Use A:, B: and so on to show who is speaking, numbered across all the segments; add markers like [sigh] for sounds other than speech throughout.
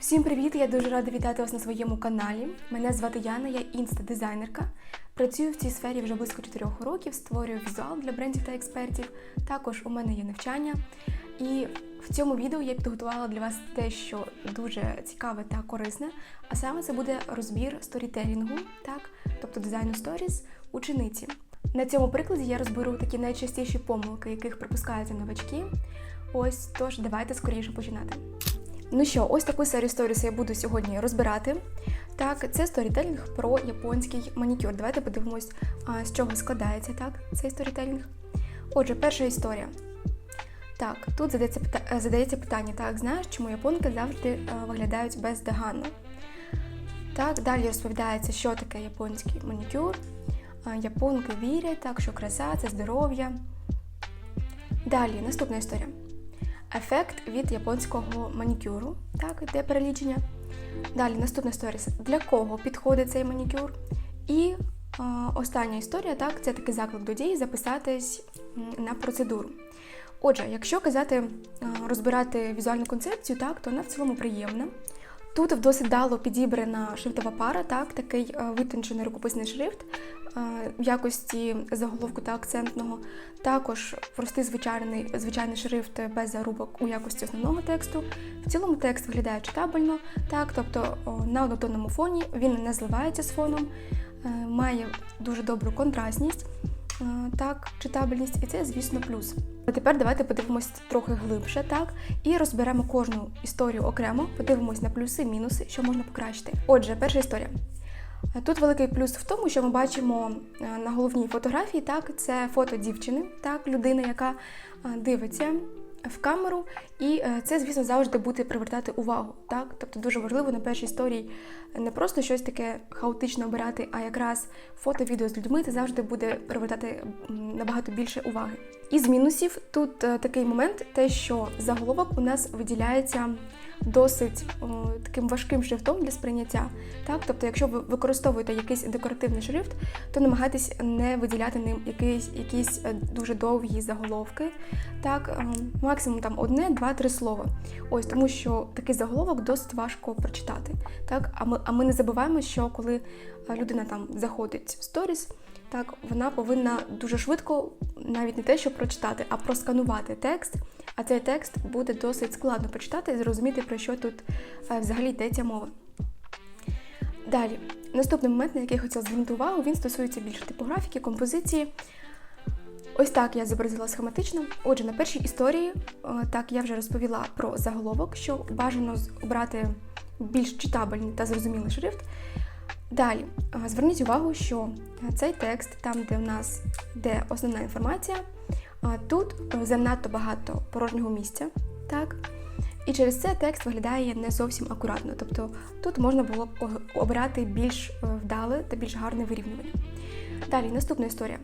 A: Всім привіт! Я дуже рада вітати вас на своєму каналі. Мене звати Яна, я інста-дизайнерка. Працюю в цій сфері вже близько 4 років, створюю візуал для брендів та експертів. Також у мене є навчання. І в цьому відео я підготувала для вас те, що дуже цікаве та корисне. А саме це буде розбір сторітелінгу, так, тобто дизайну сторіс учениці. На цьому прикладі я розберу такі найчастіші помилки, яких припускаються новачки. Ось тож давайте скоріше починати. Ну що, ось таку серію сторіс я буду сьогодні розбирати. Так, це сторітелінг про японський манікюр. Давайте подивимось, з чого складається так, цей сторітелінг. Отже, перша історія. Так, тут задається, е, задається питання, так, знаєш, чому японки завжди е, виглядають бездоганно? Так, далі розповідається, що таке японський манікюр. Японки вірять, так, що краса це здоров'я. Далі, наступна історія. Ефект від японського манікюру, так, де перелічення. Далі наступна сторіс. Для кого підходить цей манікюр? І е, остання історія, так, це такий заклик до дії записатись на процедуру. Отже, якщо казати, е, розбирати візуальну концепцію, так, то вона в цілому приємна. Тут досить дало підібрана шрифтова пара, так, такий е, витончений рукописний шрифт е, в якості заголовку та акцентного. Також простий звичайний, звичайний шрифт без зарубок у якості основного тексту. В цілому текст виглядає читабельно, так, тобто на однотонному фоні він не зливається з фоном, е, має дуже добру контрастність. Е, Так, читабельність, і це, звісно, плюс. А тепер давайте подивимось трохи глибше, так, і розберемо кожну історію окремо, подивимось на плюси, мінуси, що можна покращити. Отже, перша історія. Тут великий плюс в тому, що ми бачимо е, на головній фотографії, так, це фото дівчини, так, людина, яка е, дивиться в камеру, і е, це, звісно, завжди буде привертати увагу. Так? Тобто дуже важливо на першій історії не просто щось таке хаотично обирати, а якраз фото-відео з людьми це завжди буде привертати набагато більше уваги. Із мінусів тут е, такий момент, те, що заголовок у нас виділяється досить о, таким важким шрифтом для сприйняття. Так? Тобто, якщо ви використовуєте якийсь декоративний шрифт, то намагайтесь не виділяти ним якісь, якісь е, дуже довгі заголовки. Так, ем, максимум там одне, два, три слова. Ось тому, що такий заголовок досить важко прочитати. Так, а ми, а ми не забуваємо, що коли е, людина там заходить в сторіс, так вона повинна дуже швидко, навіть не те, що прочитати, а просканувати текст. А цей текст буде досить складно прочитати і зрозуміти, про що тут е, взагалі йдеться мова. Далі, наступний момент, на який я хотіла звернути увагу, він стосується більше типографіки, композиції. Ось так я зобразила схематично. Отже, на першій історії, е, так я вже розповіла про заголовок, що бажано обрати більш читабельний та зрозумілий шрифт. Далі, е, зверніть увагу, що цей текст, там, де в нас йде основна інформація, е, тут занадто багато порожнього місця. Так? І через це текст виглядає не зовсім акуратно. Тобто тут можна було б обрати більш вдале та більш гарне вирівнювання. Далі, наступна історія.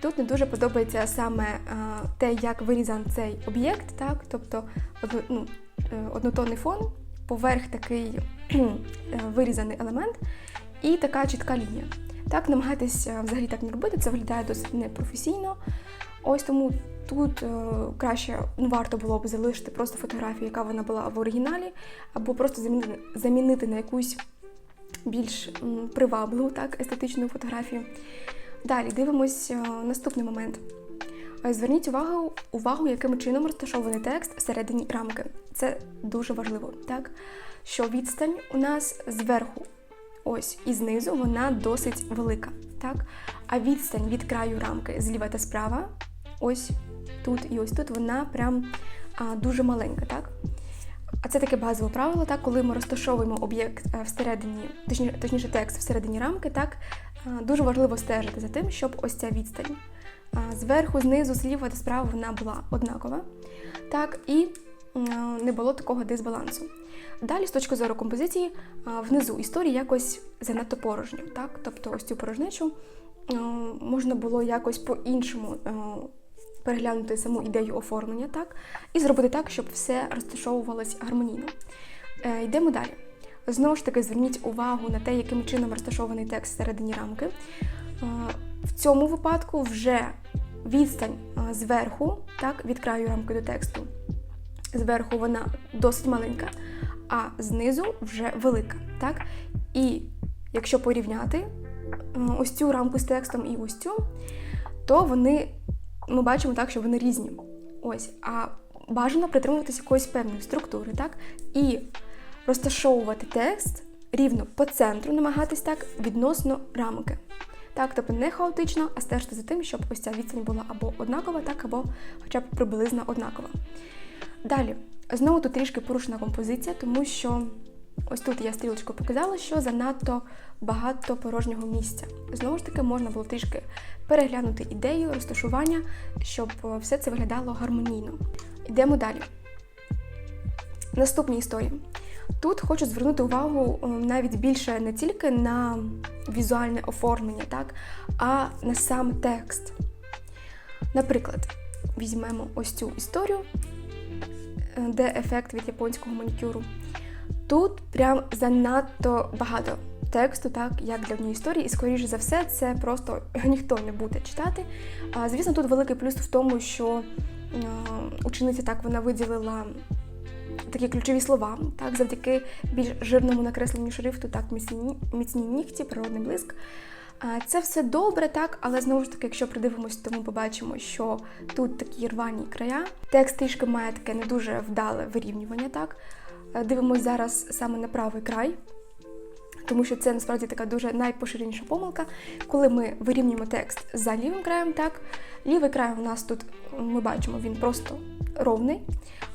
A: Тут не дуже подобається саме е, те, як вирізан цей об'єкт, так? тобто ну, е, однотонний фон, поверх такий [clears throat] е, вирізаний елемент і така чітка лінія. Так, намагайтесь взагалі так не робити, це виглядає досить непрофесійно. Ось тому тут краще ну, варто було б залишити просто фотографію, яка вона була в оригіналі, або просто замінити, замінити на якусь більш привабливу так, естетичну фотографію. Далі дивимось е, наступний момент. Е, Зверніть увагу, увагу, яким чином розташований текст всередині рамки. Це дуже важливо, так? Що відстань у нас зверху, ось і знизу вона досить велика, так? А відстань від краю рамки зліва та справа, ось тут і ось тут вона прям а, дуже маленька, так? А це таке базове правило, так, коли ми розташовуємо об'єкт е, всередині, точніше, точніше текст всередині рамки, так, дуже важливо стежити за тим, щоб ось ця відстань е, зверху, знизу, зліва та справа вона була однакова. Так, і е, не було такого дисбалансу. Далі, з точки зору композиції, е, внизу історії якось занадто порожньо. Так? Тобто ось цю порожнечу е, можна було якось по-іншому е, переглянути саму ідею оформлення, так? І зробити так, щоб все розташовувалось гармонійно. Е, йдемо далі. Знову ж таки, зверніть увагу на те, яким чином розташований текст всередині рамки. Е, в цьому випадку вже відстань е, зверху, так, від краю рамки до тексту. Зверху вона досить маленька, а знизу вже велика. Так? І якщо порівняти е, ось цю рамку з текстом і ось цю, то вони ми бачимо так, що вони різні. Ось, а бажано притримуватися якоїсь певної структури, так? І розташовувати текст рівно по центру, намагатись так відносно рамки. Так, тобто не хаотично, а стежити за тим, щоб ось ця відстань була або однакова, так, або хоча б приблизно однакова. Далі, знову тут трішки порушена композиція, тому що ось тут я стрілочку показала, що занадто багато порожнього місця. Знову ж таки, можна було трішки переглянути ідею, розташування, щоб е, все це виглядало гармонійно. Йдемо далі. Наступні історії. Тут хочу звернути увагу е, навіть більше не тільки на візуальне оформлення, так, а на сам текст. Наприклад, візьмемо ось цю історію, е, де ефект від японського манікюру. Тут прям занадто багато тексту, так, як для однієї історії, і, скоріше за все, це просто [laughs] ніхто не буде читати. Звісно, тут великий плюс в тому, що е, учениця так вона виділила такі ключові слова, так, завдяки більш жирному накресленню шрифту, так, міцні, міцні нігті, природний блиск. Це все добре, так, але знову ж таки, якщо придивимось, то ми побачимо, що тут такі рвані края. Текст трішки має таке не дуже вдале вирівнювання. так. Е, Дивимось зараз саме на правий край, тому що це насправді така дуже найпоширеніша помилка. Коли ми вирівнюємо текст за лівим краєм, так, лівий край у нас тут ми бачимо, він просто ровний.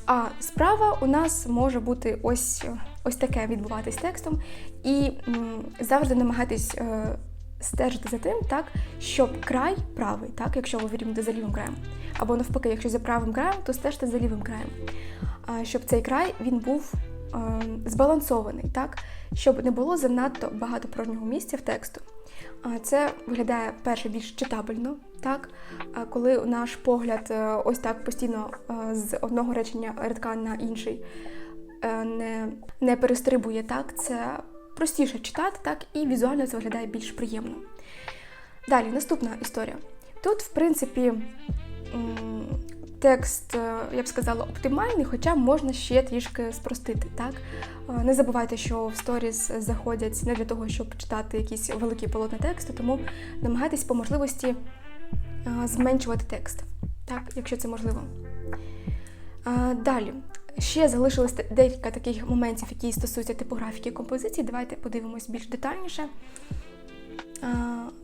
A: А справа у нас може бути ось ось таке відбуватись текстом. І м, завжди намагайтесь е, стежити за тим, так, щоб край правий, так, якщо ви вирівнюєте за лівим краєм. Або навпаки, якщо за правим краєм, то стежте за лівим краєм. Щоб цей край він був збалансований, так, щоб не було занадто багато порожнього місця в тексту. Це виглядає перше більш читабельно, так? Коли наш погляд е, ось так постійно е, з одного речення рядка на інший е, не, не перестрибує, так, це простіше читати, так, і візуально це виглядає більш приємно. Далі, наступна історія. Тут, в принципі, текст, е, я б сказала, оптимальний, хоча можна ще трішки спростити. Так? Е, Не забувайте, що в сторіс заходять не для того, щоб читати якісь великі полотна тексту, тому намагайтесь по можливості е, зменшувати текст, так, якщо це можливо. Далі. Ще залишилось декілька таких моментів, які стосуються типографіки композиції. Давайте подивимось більш детальніше.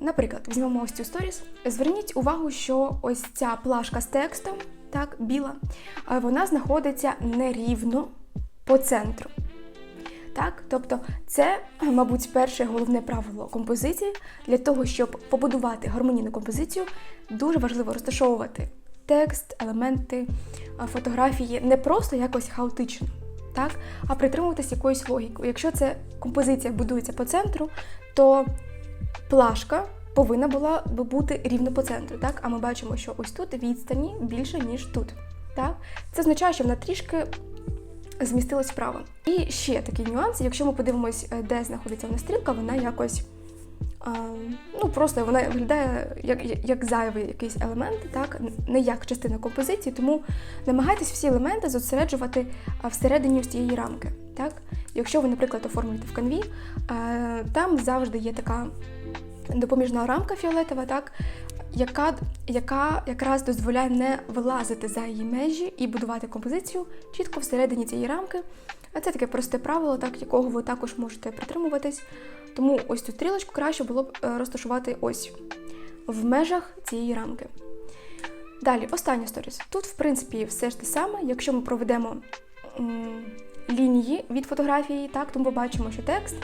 A: Наприклад, візьмемо ось цю сторіс. Зверніть увагу, що ось ця плашка з текстом, так, біла, вона знаходиться нерівно по центру. Так, тобто це, мабуть, перше головне правило композиції. Для того, щоб побудувати гармонійну композицію, дуже важливо розташовувати текст, елементи, фотографії не просто якось хаотично, так, а притримуватись якоїсь логіки. Якщо це композиція будується по центру, то плашка повинна була би бути рівно по центру. Так? А ми бачимо, що ось тут відстані більше, ніж тут. Так? Це означає, що вона трішки змістилась вправо. І ще такий нюанс, якщо ми подивимось, е, де знаходиться вона стрілка, вона якось. Ну, просто вона виглядає як, як зайвий якийсь елемент, так? не як частина композиції, тому намагайтесь всі елементи зосереджувати всередині ось цієї рамки. Так? Якщо ви, наприклад, оформлюєте в канві, е, там завжди є така допоміжна рамка фіолетова, так, яка, яка якраз дозволяє не вилазити за її межі і будувати композицію чітко всередині цієї рамки. А це таке просте правило, так, якого ви також можете притримуватись. Тому ось цю стрілочку краще було б е, розташувати ось в межах цієї рамки. Далі, остання сторіс. Тут, в принципі, все ж те саме. Якщо ми проведемо лінії від фотографії, так, то ми побачимо, що текст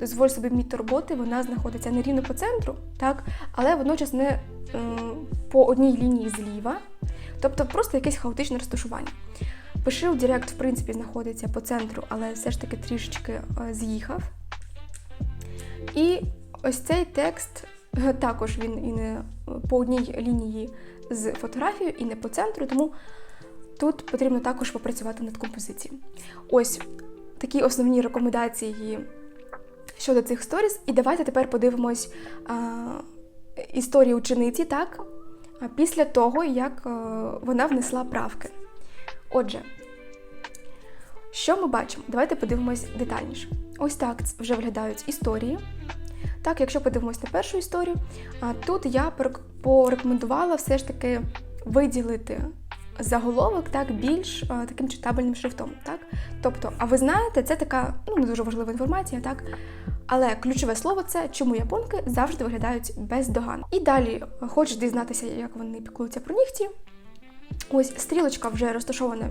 A: дозволь собі міту роботи, вона знаходиться не рівно по центру, так, але водночас не м, по одній лінії зліва, тобто просто якесь хаотичне розташування. Пиши у Директ, в принципі, знаходиться по центру, але все ж таки трішечки е, з'їхав. І ось цей текст е, також він і не по одній лінії з фотографією, і не по центру, тому тут потрібно також попрацювати над композицією. Ось такі основні рекомендації щодо цих сторіс. І давайте тепер подивимось а, історію учениці, так, після того, як а, вона внесла правки. Отже, Що ми бачимо? Давайте подивимось детальніше. Ось так вже виглядають історії. Так, якщо подивимось на першу історію, тут я порекомендувала все ж таки виділити заголовок так більш таким читабельним шрифтом. Так? Тобто, а ви знаєте, це така ну, не дуже важлива інформація, так? Але ключове слово це чому японки завжди виглядають бездоганно. І далі е, хочеш дізнатися, як вони піклуються про нігті. Ось стрілочка вже розташована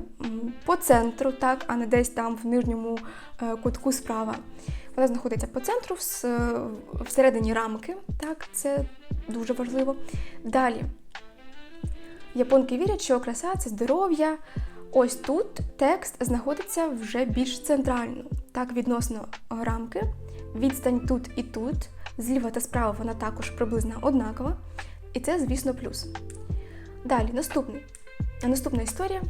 A: по центру, так, а не десь там в нижньому е, кутку справа. Вона знаходиться по центру е, всередині рамки, так, це дуже важливо. Далі. Японки вірять, що краса це здоров'я. Ось тут текст знаходиться вже більш центрально, так, відносно рамки. Відстань тут і тут, зліва та справа вона також приблизно однакова. І це, звісно, плюс. Далі, наступний. Наступна історія.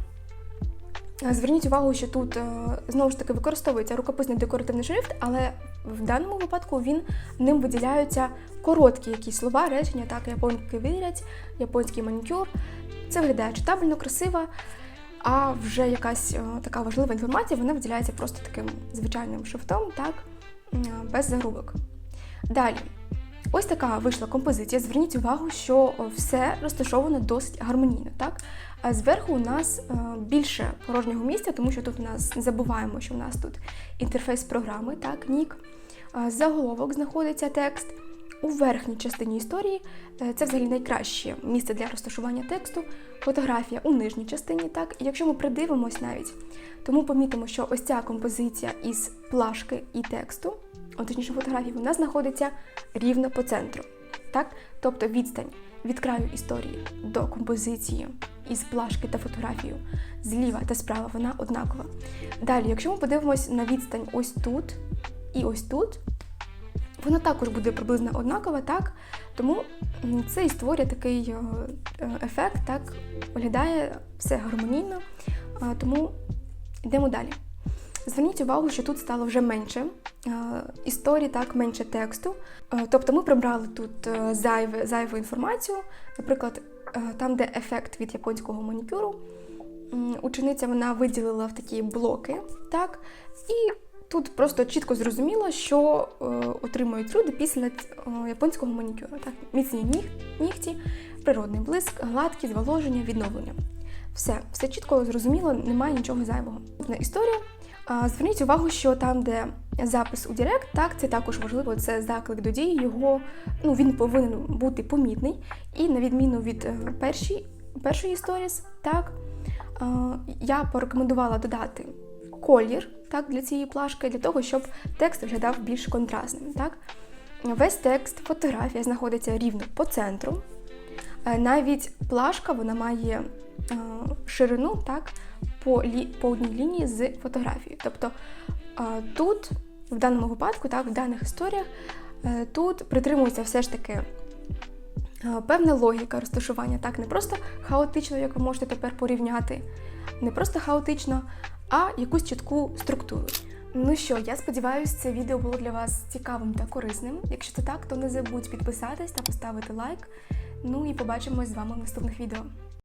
A: Зверніть увагу, що тут е, знову ж таки використовується рукописний декоративний шрифт, але в даному випадку він ним виділяються короткі якісь слова, речення, так, японки вірять, японський манікюр. Це виглядає читабельно, красиво, а вже якась о, така важлива інформація, вона виділяється просто таким звичайним шрифтом, так, без загрубок. Далі. Ось така вийшла композиція. Зверніть увагу, що все розташовано досить гармонійно. Так? А зверху у нас е, більше порожнього місця, тому що тут у нас не забуваємо, що у нас тут інтерфейс програми, так, нік. Заголовок знаходиться текст. У верхній частині історії е, це взагалі найкраще місце для розташування тексту. Фотографія у нижній частині, так. Якщо ми придивимось навіть, то ми помітимо, що ось ця композиція із плашки і тексту, точніше фотографії, вона знаходиться рівно по центру. Так? Тобто відстань від краю історії до композиції із плашки та фотографією зліва та справа вона однакова. Далі, якщо ми подивимось на відстань ось тут і ось тут, вона також буде приблизно однакова, так? Тому це і створює такий е, е, ефект, так виглядає все гармонійно. Тому йдемо далі. Зверніть увагу, що тут стало вже менше е, історії, так, менше тексту. Е, Тобто ми прибрали тут е, зайве, зайву інформацію. Наприклад, там, де ефект від японського манікюру, учениця вона виділила в такі блоки, так, і тут просто чітко зрозуміло, що е, отримують люди після е, японського манікюру. Так, міцні ніг, нігті, природний блиск, гладкість, зволоження, відновлення. Все, все чітко зрозуміло, немає нічого зайвого. Історія. Зверніть увагу, що там, де запис у Директ, так, це також важливо, це заклик до дії, його ну, він повинен бути помітний. І на відміну від е, першої, першої сторіс, так, е, я порекомендувала додати колір так, для цієї плашки, для того, щоб текст виглядав більш контрастним. Так. Весь текст, фотографія знаходиться рівно по центру. Е, Навіть плашка вона має ширину так, по, лі, по одній лінії з фотографією. Тобто е, тут, в даному випадку, так, в даних історіях, е, тут притримується все ж таки е, певна логіка розташування, так, не просто хаотично, як ви можете тепер порівняти, не просто хаотично, а якусь чітку структуру. Ну що, я сподіваюся, це відео було для вас цікавим та корисним. Якщо це так, то не забудь підписатись та поставити лайк. Ну і побачимось з вами в наступних відео.